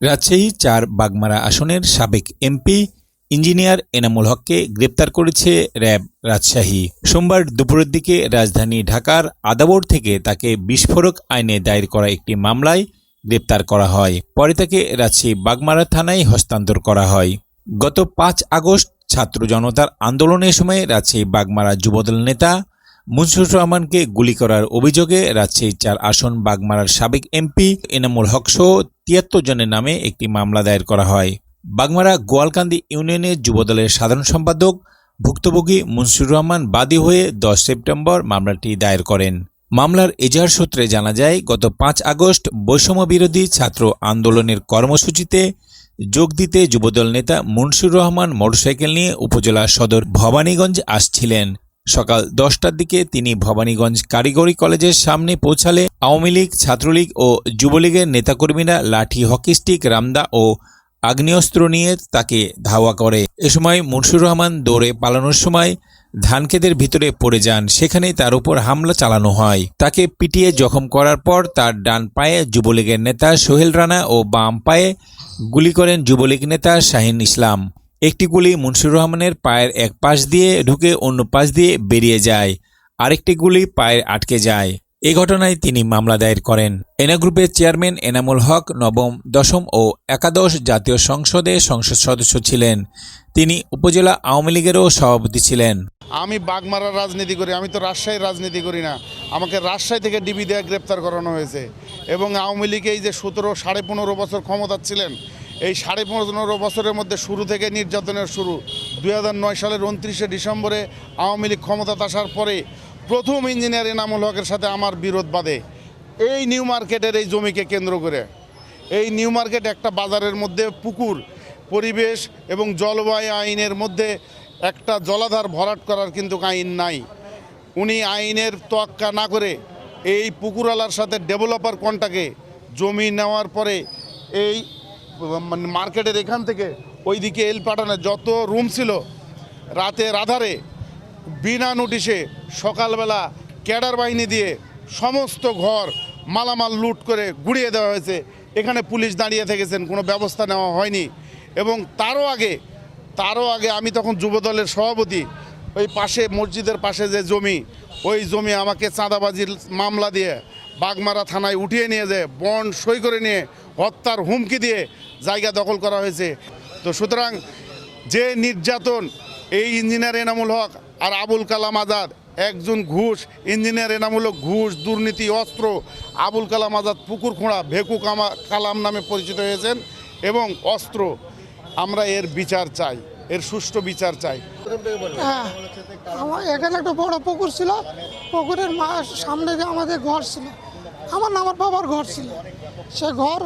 রাজশাহী চার বাগমারা আসনের সাবেক এমপি ইঞ্জিনিয়ার এনামুল হককে গ্রেপ্তার করেছে র্যাব রাজশাহী। সোমবার দুপুরের দিকে রাজধানী ঢাকার আদাবর থেকে তাকে বিস্ফোরক আইনে দায়ের করা একটি মামলায় গ্রেপ্তার করা হয়। পরে তাকে রাজশাহী বাগমারা থানায় হস্তান্তর করা হয়। গত পাঁচ আগস্ট ছাত্র জনতার আন্দোলনের সময় রাজশাহী বাগমারা যুবদল নেতা মুনসুর রহমানকে গুলি করার অভিযোগে রাজশাহী চার আসন বাগমারার সাবেক এমপি এনামুল হক সহ তিয়াত্তর জনের নামে একটি মামলা দায়ের করা হয়। বাগমারা গোয়ালকান্দি ইউনিয়নের যুবদলের সাধারণ সম্পাদক ভুক্তভোগী মুনসুর রহমান বাদী হয়ে দশ সেপ্টেম্বর মামলাটি দায়ের করেন। মামলার এজাহার সূত্রে জানা যায়, গত পাঁচ আগস্ট বৈষম্য বিরোধী ছাত্র আন্দোলনের কর্মসূচিতে যোগ দিতে যুবদল নেতা মুনসুর রহমান মোটরসাইকেল নিয়ে উপজেলা সদর ভবানীগঞ্জ আসছিলেন। সকাল দশটার দিকে তিনি ভবানীগঞ্জ কারিগরি কলেজের সামনে পৌঁছালে আওয়ামী লীগ, ছাত্রলীগ ও যুবলীগের নেতাকর্মীরা লাঠি, হকি স্টিক, রামদা ও আগ্নেয়স্ত্র নিয়ে তাকে ধাওয়া করে। এ সময় মুনসুর রহমান দৌড়ে পালানোর সময় ধানক্ষেতের ভিতরে পড়ে যান। সেখানেই তার উপর হামলা চালানো হয়। তাকে পিটিয়ে জখম করার পর তার ডান পায়ে যুবলীগের নেতা সোহেল রানা ও বাম পায়ে গুলি করেন যুবলীগ নেতা শাহিন ইসলাম। একটি গুলি মুনসুর রহমানের পায়ের এক পাশ দিয়ে ঢুকে অন্য পাশ দিয়ে বেরিয়ে যায়, আরেকটি গুলি পায়ের আটকে যায়। এ ঘটনায় তিনি মামলা দায়ের করেন। এনা গ্রুপের চেয়ারম্যান এনামুল হক নবম, দশম ও একাদশ জাতীয় সংসদে সংসদ সদস্য ছিলেন। তিনি উপজেলা আওয়ামী লীগেরও সভাপতি ছিলেন। আমি বাগমারার রাজনীতি করি, আমি তো রাজশাহীর রাজনীতি করি না। আমাকে রাজশাহী থেকে ডিবি দেয়া গ্রেপ্তার করানো হয়েছে। এবং আওয়ামী লীগ এই যে সতেরো সাড়ে পনেরো বছর ক্ষমতা ছিলেন এই সাড়ে পনেরো বছরের মধ্যে শুরু থেকে নির্যাতনের শুরু। দু হাজার নয় সালের উনত্রিশে ডিসেম্বরে আওয়ামী লীগ ক্ষমতাতে আসার পরে প্রথম ইঞ্জিনিয়ার এনামুল হকের সাথে আমার বিরোধ বাঁধে। এই নিউ মার্কেটের এই জমিকে কেন্দ্র করে। এই নিউ মার্কেট একটা বাজারের মধ্যে পুকুর, পরিবেশ এবং জলবায়ু আইনের মধ্যে একটা জলাধার ভরাট করার কিন্তু আইন নাই। উনি আইনের তোয়াক্কা না করে এই পুকুরওয়ালার সাথে ডেভেলপার কন্টাকে জমি নেওয়ার পরে এই মানে মার্কেটের এখান থেকে ওইদিকে এল পাঠানো যত রুম ছিল রাতের আধারে বিনা নোটিশে সকালবেলা ক্যাডার বাহিনী দিয়ে সমস্ত ঘর মালামাল লুট করে গুড়িয়ে দেওয়া হয়েছে। এখানে পুলিশ দাঁড়িয়ে থেকেছেন, কোনো ব্যবস্থা নেওয়া হয়নি। এবং তারও আগে তারও আগে আমি তখন যুবদলের সভাপতি, ওই পাশে মসজিদের পাশে যে জমি, ওই জমি আমাকে চাঁদাবাজির মামলা দিয়ে বাগমারা থানায় উঠিয়ে নিয়ে যায় বন সই করে নিয়ে হত্যার হুমকি দিয়ে জায়গা দখল করা হয়েছে। তো সুতরাং যে নির্যাতন, এই ইঞ্জিনিয়ার এনামুল হক আর আবুল কালাম আজাদ, একজন ঘুষ ইঞ্জিনিয়ার এনামুল হক, ঘুষ, দুর্নীতি, অস্ত্র, আবুল কালাম আজাদ পুকুর খোঁড়া ভেকু কামা কালাম নামে পরিচিত হয়েছেন এবং অস্ত্র। আমরা এর বিচার চাই, এর সুষ্ঠু বিচার চাই। হ্যাঁ আমার এখানে একটা বড় পুকুর ছিল, পুকুরের সামনে আমাদের ঘর ছিল। আমার আমার বাবার ঘর ছিল। সে ঘর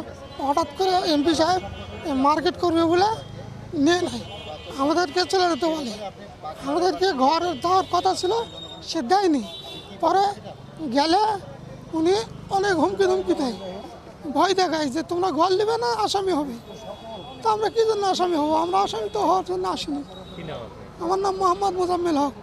হঠাৎ করে এমপি সাহেব মার্কেট করবে বলে নিয়ে নেয়। আমাদেরকে চলে যেতে বলে। আমাদেরকে ঘর দেওয়ার কথা ছিল সে দেয়নি। পরে গেলে উনি অনেক হুমকি ধুমকি দেয়। ভয় দেখায় যে তোমরা ঘর নেবে না আসামি হবে। তো আমরা কী জন্য আসামি হব? আমরা আসামি তো হওয়ার জন্য আসিনি। আমার নাম মোহাম্মদ মোজাম্মেল হক।